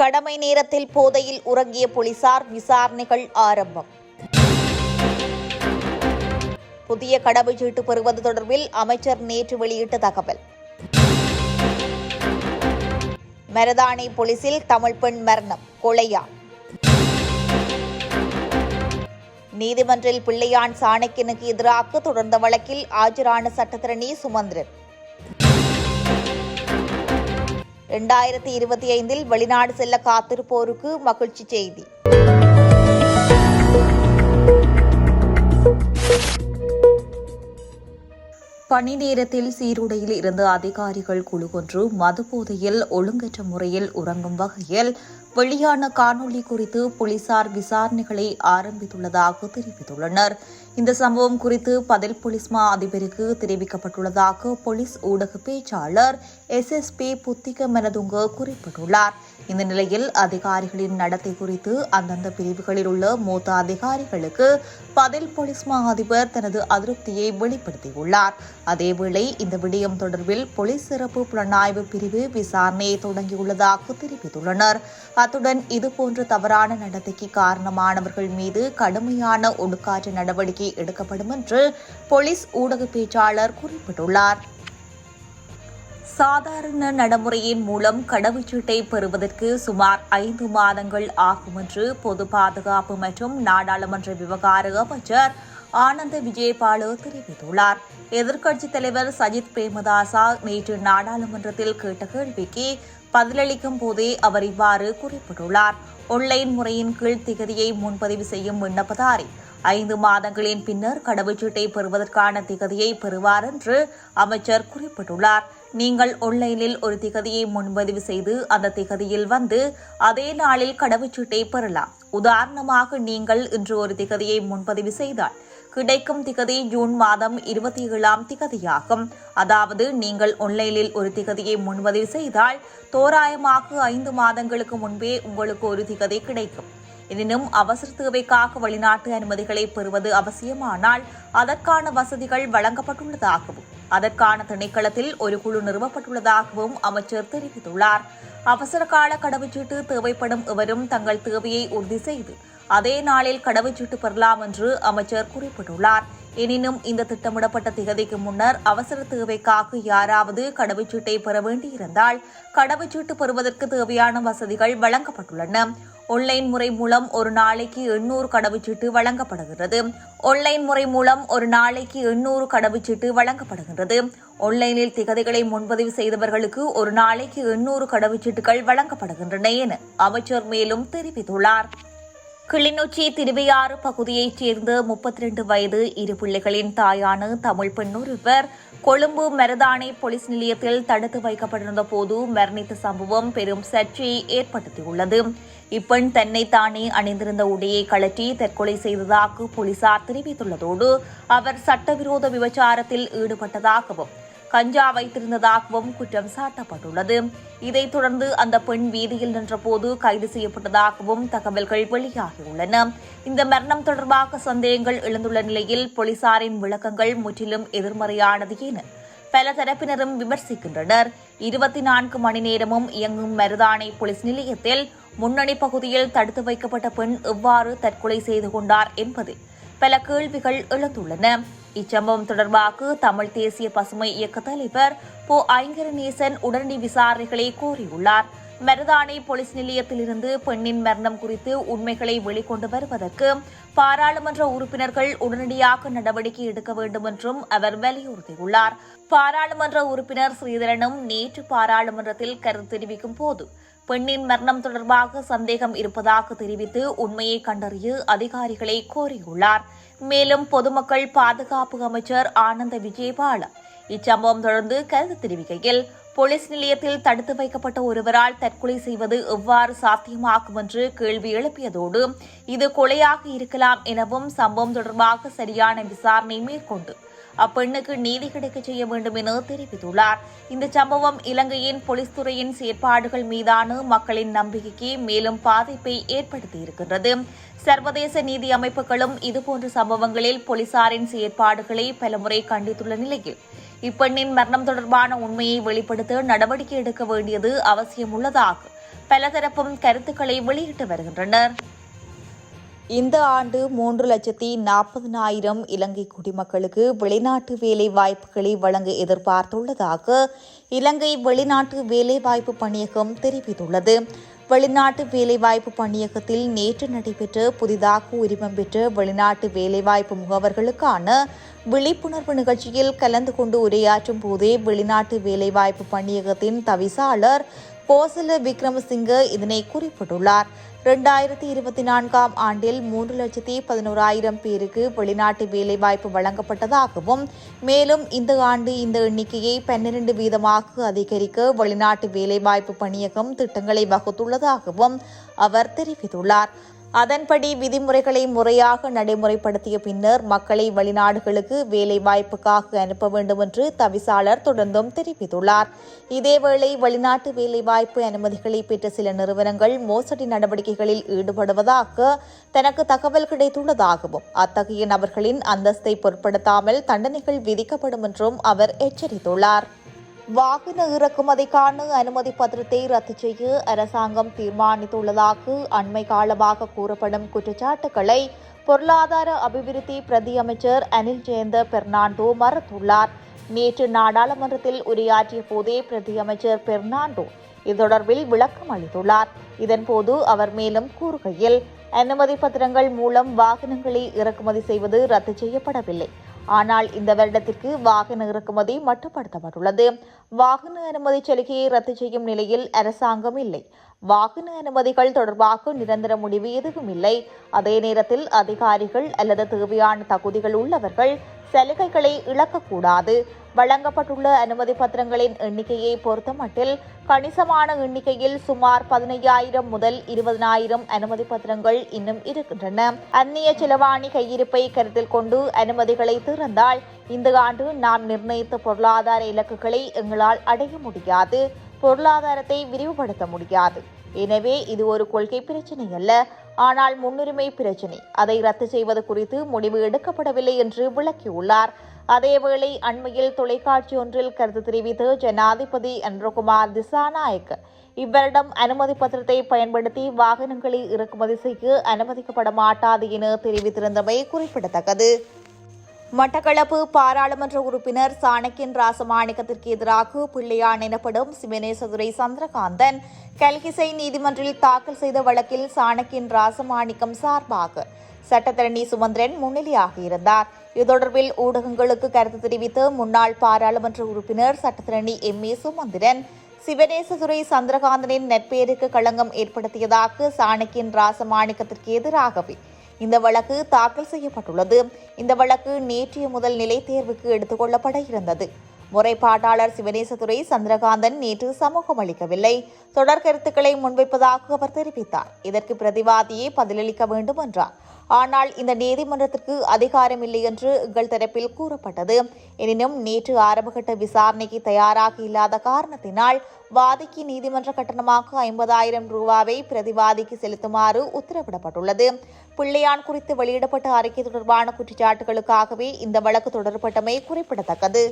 கடமை நேரத்தில் போதையில் உறங்கிய போலீசார் விசாரணைகள் ஆரம்பம். புதிய கடவுச்சீட்டு பெறுவது தொடர்பில் அமைச்சர் நேற்று வெளியிட்ட தகவல். மரதானை போலீசில் தமிழ் பெண் மரணம் கொலையா நீதிமன்றில் பிள்ளையான் சாணக்கியனுக்கு எதிராக தொடர்ந்த வழக்கில் ஆஜரான சட்டத்திரணி சுமந்திரன். இரண்டாயிரத்தி இருபத்தி ஐந்தில் வெளிநாடு செல்ல காத்திருப்போருக்கு மகிழ்ச்சி செய்தி. பணி நேரத்தில் சீருடையில் இருந்த அதிகாரிகள் குழு ஒன்று மதுபோதையில் ஒழுங்கற்ற முறையில் உறங்கும் வகையில் வெளியான காணொளி குறித்து போலீசார் விசாரணைகளை ஆரம்பித்துள்ளதாக தெரிவித்துள்ளனர். இந்த சம்பவம் குறித்து பதில் போலீஸ் மா அதிபருக்கு தெரிவிக்கப்பட்டுள்ளதாக போலீஸ் ஊடக பேச்சாளர் S S P Buddhika Manatunga குறிப்பிட்டுள்ளார். இந்த நிலையில் அதிகாரிகளின் நடத்தை குறித்து அந்தந்த பிரிவுகளில் உள்ள மூத்த அதிகாரிகளுக்கு பதில் போலீஸ் மா அதிபர் தனது அதிருப்தியை வெளிப்படுத்தியுள்ளார். அதேவேளை இந்த விடயம் தொடர்பில் போலீஸ் சிறப்பு புலனாய்வு பிரிவு விசாரணையை தொடங்கியுள்ளதாக தெரிவித்துள்ளனர். அத்துடன் இதுபோன்ற தவறான நடத்தைக்கு காரணமானவர்கள் மீது கடுமையான ஒடுக்காற்று நடவடிக்கை எடுக்கப்படும் என்று போலீஸ் ஊடக பேச்சாளர் குறிப்பிட்டுள்ளார். சாதாரண நடைமுறையின் மூலம் கடவுச்சீட்டை பெறுவதற்கு சுமார் ஐந்து மாதங்கள் ஆகும் என்று பொது பாதுகாப்பு மற்றும் நாடாளுமன்ற விவகார அமைச்சர் ஆனந்த விஜயபாலு தெரிவித்துள்ளார். எதிர்க்கட்சித் தலைவர் சஜித் பிரேமதாசா நேற்று நாடாளுமன்றத்தில் கேட்ட கேள்விக்கு பதிலளிக்கும் போதே அவர் இவ்வாறு குறிப்பிட்டுள்ளார். ஒன்லைன் முறையின் கீழ் திகதியை முன்பதிவு செய்யும் விண்ணப்பதாரி ஐந்து மாதங்களின் பின்னர் கடவுச்சீட்டை பெறுவதற்கான திகதியை பெறுவார் என்று அமைச்சர் குறிப்பிட்டுள்ளார். நீங்கள் ஒன்லைனில் ஒரு திகதியை முன்பதிவு செய்து அந்த திகதியில் வந்து அதே நாளில் கடவுச்சீட்டை பெறலாம். உதாரணமாக நீங்கள் இன்று ஒரு திகதியை முன்பதிவு செய்தால் கிடைக்கும் திகதி ஜூன் மாதம் இருபத்தி ஏழாம் திகதியாகும். அதாவது நீங்கள் ஒன்லைனில் ஒரு திகதியை முன்பதிவு செய்தால் தோராயமாக ஐந்து மாதங்களுக்கு முன்பே உங்களுக்கு ஒரு திகதி கிடைக்கும். எனினும் அவசர தேவைக்காக வெளிநாட்டு அனுமதிகளை பெறுவது அவசியமானால் அதற்கான வசதிகள் வழங்கப்பட்டுள்ளதாகவும் அதற்கான திணைக்களத்தில் ஒரு குழு நிறுவப்பட்டுள்ளதாகவும் அமைச்சர் தெரிவித்துள்ளார். அவசர கால கடவுச்சீட்டு தேவைப்படும் எவரும் தங்கள் தேவையை உறுதி செய்து அதே நாளில் கடவுச்சீட்டு பெறலாம் என்று அமைச்சர் குறிப்பிட்டுள்ளார். எனினும் இந்த திட்டமிடப்பட்ட திகதிக்கு முன்னர் அவசர தேவைக்காக யாராவது கடவுச்சீட்டை பெற வேண்டியிருந்தால் கடவுச்சீட்டு பெறுவதற்கு தேவையான வசதிகள் வழங்கப்பட்டுள்ளன. ஒன்லைன் முறை மூலம் ஒரு நாளைக்கு எண்ணூறு கடவுச்சீட்டு வழங்கப்படுகிறது. ஒன்லைன் முறை மூலம் ஒரு நாளைக்கு எண்ணூறு கடவுச்சீட்டு வழங்கப்படுகின்றது. ஒன்லைனில் திகதிகளை முன்பதிவு செய்தவர்களுக்கு ஒரு நாளைக்கு எண்ணூறு கடவுச்சீட்டுகள் வழங்கப்படுகின்றன என அமைச்சர் மேலும் தெரிவித்துள்ளார். கிளிநொச்சி திருவையாறு பகுதியைச் சேர்ந்த முப்பத்தி ரெண்டு வயது இரு பிள்ளைகளின் தாயான தமிழ் பெண் ஒருவர் கொழும்பு மருதானை போலீஸ் நிலையத்தில் தடுத்து வைக்கப்பட்டிருந்த போது மரணித்த சம்பவம் பெரும் சர்ச்சையை ஏற்படுத்தியுள்ளது. இப்பெண் தன்னைத்தானே அணிந்திருந்த உடையை கழற்றி தற்கொலை செய்ததாக போலீசார் தெரிவித்துள்ளதோடு அவர் சட்டவிரோத விபச்சாரத்தில் ஈடுபட்டதாகவும் கஞ்சா வைத்திருந்ததாகவும் குற்றம் சாட்டப்பட்டுள்ளது. இதைத் தொடர்ந்து அந்த பெண் வீதியில் நின்றபோது கைது செய்யப்பட்டதாகவும் தகவல்கள் வெளியாகியுள்ளன. இந்த மரணம் தொடர்பாக சந்தேகங்கள் எழுந்துள்ள நிலையில் போலீசாரின் விளக்கங்கள் முற்றிலும் எதிர்மறையானது என பல தரப்பினரும் விமர்சிக்கின்றனர். இருபத்தி நான்கு மணி நேரமும் இயங்கும் மருதானை போலீஸ் நிலையத்தில் முன்னணி பகுதியில் தடுத்து வைக்கப்பட்ட பெண் எவ்வாறு தற்கொலை செய்து கொண்டார் என்பது பல கேள்விகள் எழுந்துள்ளன. இச்சம்பவம் தொடர்பாக தமிழ் தேசிய பசுமை இயக்க தலைவர் போ. ஐங்கரநேசன் உடனடி விசாரணைகளை கோரியுள்ளார். மெரதானை போலீஸ் நிலையத்திலிருந்து பெண்ணின் மரணம் குறித்து உண்மைகளை வெளிக்கொண்டு வருவதற்கு பாராளுமன்ற உறுப்பினர்கள் உடனடியாக நடவடிக்கை எடுக்க வேண்டும் என்றும் அவர் வலியுறுத்தியுள்ளார். பாராளுமன்ற உறுப்பினர் ஸ்ரீதரனும் நேற்று பாராளுமன்றத்தில் கருத்து தெரிவிக்கும் போது பெண்ணின் மரணம் தொடர்பாக சந்தேகம் இருப்பதாக தெரிவித்து உண்மையை கண்டறிய அதிகாரிகளை கோரியுள்ளார். மேலும் பொதுமக்கள் பாதுகாப்பு அமைச்சர் ஆனந்த விஜயபால இச்சம்பவம் தொடர்ந்து கருத்து தெரிவிக்கையில் போலீஸ் நிலையத்தில் தடுத்து வைக்கப்பட்ட ஒருவரால் தற்கொலை செய்வது எவ்வாறு சாத்தியமாகும் என்று கேள்வி எழுப்பியதோடு இது கொலையாக இருக்கலாம் எனவும் சம்பவம் தொடர்பாக சரியான விசாரணை மேற்கொண்டு அப்பெண்ணுக்கு நீதி கிடைக்க செய்ய வேண்டும் என தெரிவித்துள்ளார். இந்த சம்பவம் இலங்கையின் போலீஸ் துறையின் செயற்பாடுகள் மீதான மக்களின் நம்பிக்கைக்கு மேலும் பாதிப்பை ஏற்படுத்தியிருக்கின்றது. சர்வதேச நீதி அமைப்புகளும் இதுபோன்ற சம்பவங்களில் போலீசாரின் செயற்பாடுகளை பலமுறை கண்டித்துள்ள நிலையில் இப்பெண்ணின் மரணம் தொடர்பான உண்மையை வெளிப்படுத்த நடவடிக்கை எடுக்க வேண்டியது அவசியம் உள்ளதாக பலதரப்பும் கருத்துக்களை வெளியிட்டு வருகின்றனர். இந்த ஆண்டு மூன்று லட்சத்தி நாற்பதினாயிரம் இலங்கை குடிமக்களுக்கு வெளிநாட்டு வேலை வாய்ப்புகளை வழங்க எதிர்பார்த்துள்ளதாக இலங்கை வெளிநாட்டு வேலைவாய்ப்பு பணியகம் தெரிவித்துள்ளது. வெளிநாட்டு வேலைவாய்ப்பு பணியகத்தில் நேற்று நடைபெற்ற புதிதாக உரிமம் பெற்ற வெளிநாட்டு வேலைவாய்ப்பு முகவர்களுக்கான விழிப்புணர்வு நிகழ்ச்சியில் கலந்து கொண்டு உரையாற்றும் போதே வெளிநாட்டு வேலைவாய்ப்பு பணியகத்தின் தவிசாளர் கோசல விக்ரமசிங்க இதனை குறிப்பிட்டுள்ளார். ரெண்டாயிரத்தி இருபத்தி நான்காம் ஆண்டில் மூன்று லட்சத்தி பதினோராயிரம் பேருக்கு வெளிநாட்டு வேலைவாய்ப்பு வழங்கப்பட்டதாகவும் மேலும் இந்த ஆண்டு இந்த எண்ணிக்கையை பன்னிரண்டு வீதமாக அதிகரிக்க வெளிநாட்டு வேலைவாய்ப்பு பணியகம் திட்டங்களை வகுத்துள்ளதாகவும் அவர் தெரிவித்துள்ளார். அதன்படி விதிமுறைகளை முறையாக நடைமுறைப்படுத்திய பின்னர் மக்களை வெளிநாடுகளுக்கு வேலை வாய்ப்புக்காக அனுப்ப வேண்டும் என்று தவிசாளர் தொடர்ந்தும் தெரிவித்துள்ளார். இதேவேளை வெளிநாட்டு வேலைவாய்ப்பு அனுமதிகளை பெற்ற சில நிறுவனங்கள் மோசடி நடவடிக்கைகளில் ஈடுபடுவதாக தனக்கு தகவல் கிடைத்துள்ளதாகவும் அத்தகைய நபர்களின் அந்தஸ்தை பொருட்படுத்தாமல் தண்டனைகள் விதிக்கப்படும் என்றும் அவர் எச்சரித்துள்ளார். வாகன இறக்குமதிக்கான அனுமதி பத்திரத்தை ரத்து செய்ய அரசாங்கம் தீர்மானித்துள்ளதாக அண்மை காலமாக கூறப்படும் குற்றச்சாட்டுகளை பொருளாதார அபிவிருத்தி பிரதி அமைச்சர் அனில் ஜெயந்த பெர்னாண்டோ மறுத்துள்ளார். நேற்று நாடாளுமன்றத்தில் உரையாற்றிய போதே பிரதி அமைச்சர் பெர்னாண்டோ இது தொடர்பில் விளக்கம் அளித்துள்ளார். இதன்போது அவர் மேலும் கூறுகையில் அனுமதி பத்திரங்கள் மூலம் வாகனங்களை இறக்குமதி செய்வது ரத்து செய்யப்படவில்லை. ஆனால் இந்த வருடத்திற்கு வாகன இறக்குமதி மட்டுப்படுத்தப்பட்டுள்ளது. வாகன அனுமதி சலுகையை ரத்து செய்யும் நிலையில் அரசாங்கம் இல்லை. வாகன அனுமதிகள் தொடர்பாக நிரந்தர முடிவு எதுவும் இல்லை. அதே நேரத்தில் அதிகாரிகள் அல்லது தேவையான தகுதிகள் உள்ளவர்கள் சலுகைகளை இழக்கக்கூடாது. வழங்கப்பட்டுள்ள அனுமதி பத்திரங்களின் எண்ணிக்கையை பொறுத்தமட்டில் கணிசமான எண்ணிக்கையில் சுமார் பதினையாயிரம் முதல் இருபதனாயிரம் அனுமதி பத்திரங்கள் இன்னும் இருக்கின்றன. அந்நிய செலவாணி கையிருப்பை கருத்தில் கொண்டு அனுமதிகளை திறந்தால் இந்த ஆண்டு நாம் நிர்ணயித்த பொருளாதார இலக்குகளை எங்களால் அடைய முடியாது. பொருளாதாரத்தை விரிவுபடுத்த முடியாது. எனவே இது ஒரு கொள்கை பிரச்சனை அல்ல. ஆனால் முன்னுரிமை பிரச்சனை. அதை ரத்து செய்வது குறித்து முடிவு எடுக்கப்படவில்லை என்று விளக்கியுள்ளார். அதேவேளை அண்மையில் தொலைக்காட்சி ஒன்றில் கருத்து தெரிவித்த ஜனாதிபதி அன்ரகுமார் திசாநாயக் இவ்வருடம் அனுமதி பத்திரத்தை பயன்படுத்தி வாகனங்களை இறக்குமதி செய்ய அனுமதிக்கப்பட மாட்டாது என தெரிவித்திருந்தமை குறிப்பிடத்தக்கது. மட்டக்களப்பு பாராளுமன்ற உறுப்பினர் சாணக்கியன் ராசமாணிக்கத்திற்கு எதிராக பிள்ளையான் எனப்படும் சிவனேசதுரை சந்திரகாந்தன் கல்கிசை நீதிமன்றில் தாக்கல் செய்த வழக்கில் சாணக்கியன் ராசமாணிக்கம் சார்பாக சட்டத்தரணி சுமந்திரன் முன்னிலையாக இருந்தார். இது தொடர்பில் ஊடகங்களுக்கு கருத்து தெரிவித்த முன்னாள் பாராளுமன்ற உறுப்பினர் சட்டத்தரணி எம். ஏ. சுமந்திரன் சிவனேசதுரை சந்திரகாந்தனின் நட்பேருக்கு களங்கம் ஏற்படுத்தியதாக சாணக்கியன் ராசமாணிக்கத்திற்கு எதிராகவே இந்த வழக்கு தாக்கல் செய்யப்பட்டுள்ளது. இந்த வழக்கு நேற்றைய முதல் நிலை தேர்வுக்கு எடுத்துக்கொள்ளப்பட இருந்தது. முறைப்பாட்டாளர் சிவனேசதுரை சந்திரகாந்தன் நேற்று சமூகம் அளிக்கவில்லை. தொடர் கருத்துக்களை முன்வைப்பதாக அவர் தெரிவித்தார். இதற்கு பிரதிவாதியே பதிலளிக்க வேண்டும் என்றார். ஆனால் இந்த நீதிமன்றத்திற்கு அதிகாரம் இல்லை என்று எங்கள் தரப்பில் கூறப்பட்டது. எனினும் நேற்று ஆரம்பகட்ட விசாரணைக்கு தயாராக இல்லாத காரணத்தினால் வாதிக்கு நீதிமன்ற கட்டணமாக ஐம்பதாயிரம் ரூபாவை பிரதிவாதிக்கு செலுத்துமாறு உத்தரவிடப்பட்டுள்ளது. பிள்ளையான் குறித்து வெளியிடப்பட்ட அறிக்கை தொடர்பான குற்றச்சாட்டுகளுக்காகவே இந்த வழக்கு தொடரப்பட்டமை குறிப்பிடத்தக்கது.